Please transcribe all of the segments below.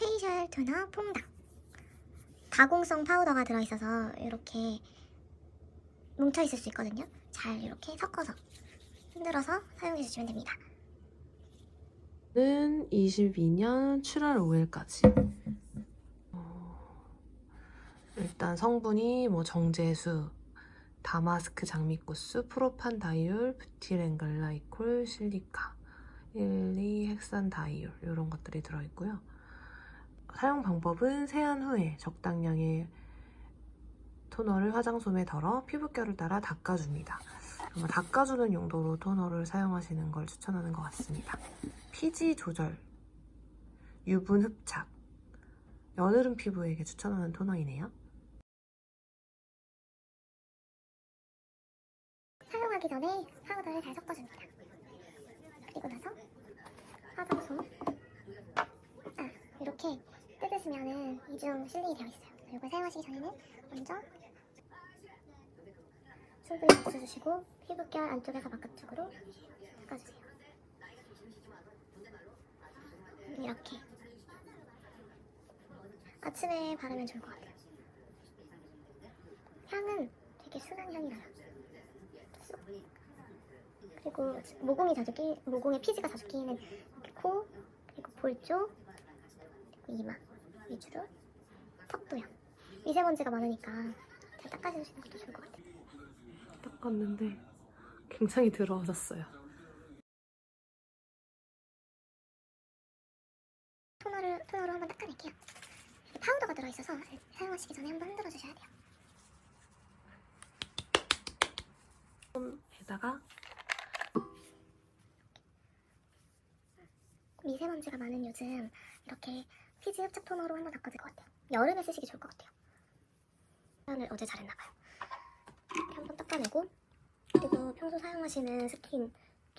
페이셜 토너 퐁당 가공성 파우더가 들어있어서 이렇게 뭉쳐 있을 수 있거든요 잘 이렇게 섞어서 흔들어서 사용해 주시면 됩니다 는 22년 7월 5일까지. 어, 일단 성분이 뭐 정제수, 다마스크 장미꽃수, 프로판 다이올, 부티렌글라이콜, 실리카, 1,2 헥산 다이올 이런 것들이 들어있고요. 사용 방법은 세안 후에 적당량의 토너를 화장솜에 덜어 피부결을 따라 닦아줍니다. 닦아주는 용도로 토너를 사용하시는 걸 추천하는 것 같습니다. 피지 조절, 유분 흡착, 여드름 피부에게 추천하는 토너이네요. 사용하기 전에 파우더를 잘 섞어줍니다 그리고 나서 화장솜 아 이렇게 뜯으시면은 이중 실링이 되어 있어요. 이걸 사용하시기 전에는 먼저 충분히 붙여주시고 피부결 안쪽에서 바깥쪽으로 닦아주세요. 이렇게. 아침에 바르면 좋을 것 같아요. 향은 되게 순한 향이 나요. 쑥. 그리고 모공이 자주 끼 모공에 피지가 자주 이렇게 코 그리고 볼 쪽 그리고 이마 위주로 턱도요. 미세먼지가 많으니까 잘 닦아주시는 것도 좋을 것 같아요. 닦았는데 굉장히 더러워졌어요. 토너를 토너로 한번 닦아낼게요. 파우더가 들어있어서 사용하시기 전에 한번 흔들어 주셔야 돼요. 손에다가 미세먼지가 많은 요즘 이렇게 피지 흡착 토너로 한번 닦아줄 것 같아요. 여름에 쓰시기 좋을 것 같아요. 표현을 어제 잘했나봐요. 이렇게 한번 닦아내고 그리고 평소 사용하시는 스킨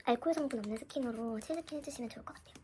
알코올 성분 없는 스킨으로 칠스킨 해주시면 좋을 것 같아요.